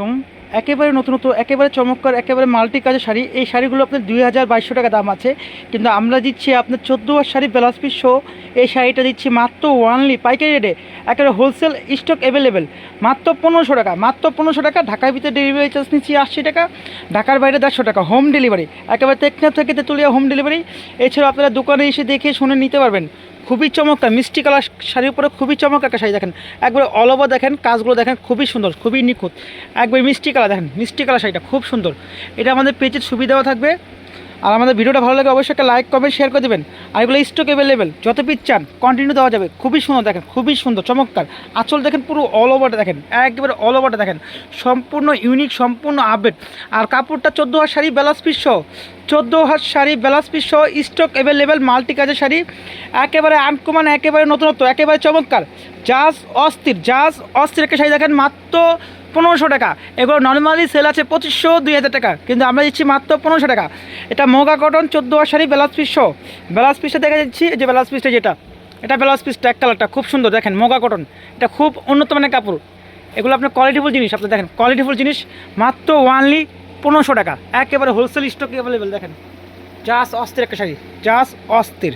কম একেবারে নতুনত্ব একেবারে চমৎকার, একেবারে মাল্টি কাজের শাড়ি। এই শাড়িগুলো আপনার দুই হাজার বাইশশো টাকা দাম আছে। কিন্তু আমরা দিচ্ছি আপনার চোদ্দ হাজার শাড়ি ব্লাউজ পিস সহ এই শাড়িটা দিচ্ছি মাত্র ওয়ানলি পাইকারি রেটে একেবারে হোলসেল স্টক অ্যাভেলেবেল মাত্র পনেরোশো টাকা, মাত্র পনেরোশো টাকা। ঢাকার ভিতরে ডেলিভারি চার্জ নিচ্ছি আশি টাকা। ঢাকার বাইরে দেড়শো টাকা হোম ডেলিভারি একেবারে টেকনাফ থেকে তেঁতুলিয়া হোম ডেলিভারি এছাড়াও আপনারা দোকানে এসে দেখে শুনে নিতে পারবেন। খুবই চমৎকার, মিষ্টি কালার শাড়ির উপরে খুবই চমৎকার একটা শাড়ি দেখেন। একবারে অল দেখেন, কাজগুলো দেখেন, খুবই সুন্দর, খুবই নিখুঁত। একবার মিষ্টি কালার দেখেন, মিষ্টি কালার শাড়িটা, খুব সুন্দর। এটা আমাদের পেজের সুবিধাও থাকবে। আর আমাদের ভিডিওটা ভালো লাগে অবশ্যই একটা লাইক কমেন্ট শেয়ার করে দেবেন। আর এগুলো স্টক অ্যাভেলেবেল যত পিস চান কন্টিনিউ দেওয়া যাবে। খুবই সুন্দর দেখেন, খুবই সুন্দর, চমৎকার। আঁচল দেখেন পুরো অল ওভারটা দেখেন, একেবারে অল ওভারটা দেখেন। সম্পূর্ণ ইউনিক সম্পূর্ণ আপডেট আর কাপড়টা চোদ্দ হাজার শাড়ি ব্লাউজ পিস সহ, চোদ্দ হাজার শাড়ি ব্লাউজ পিস সহ স্টক অ্যাভেলেবেল মাল্টি কাজের শাড়ি। একেবারে আনকমান একেবারে নতুনত্ব, একেবারে চমৎকার। জাজ অস্থির জাজ অস্থির একটা শাড়ি দেখেন, মাত্র পনেরোশো টাকা। এগুলো নর্মালি সেল আছে পঁচিশশো, দুই হাজার টাকা। কিন্তু আমরা দিচ্ছি মাত্র পনেরোশো টাকা। এটা মোগা কটন চোদ্দ শাড়ি ব্লাউজ পিস সহ। ব্লাউজ পিসটা দেখা যাচ্ছি যে ব্লাউজ পিসটা যেটা, এটা ব্লাউজ পিসটা এক কালারটা খুব সুন্দর, দেখেন, মোগা কটন এটা খুব উন্নত মানের কাপড়। এগুলো আপনার কোয়ালিটিফুল জিনিস, আপনি দেখেন কোয়ালিটিফুল জিনিস, মাত্র ওয়ানলি পনেরোশো টাকা। একেবারে হোলসেল স্টক অ্যাভেলেবেল দেখেন। জাস অস্থির একটা শাড়ি জাস অস্থির।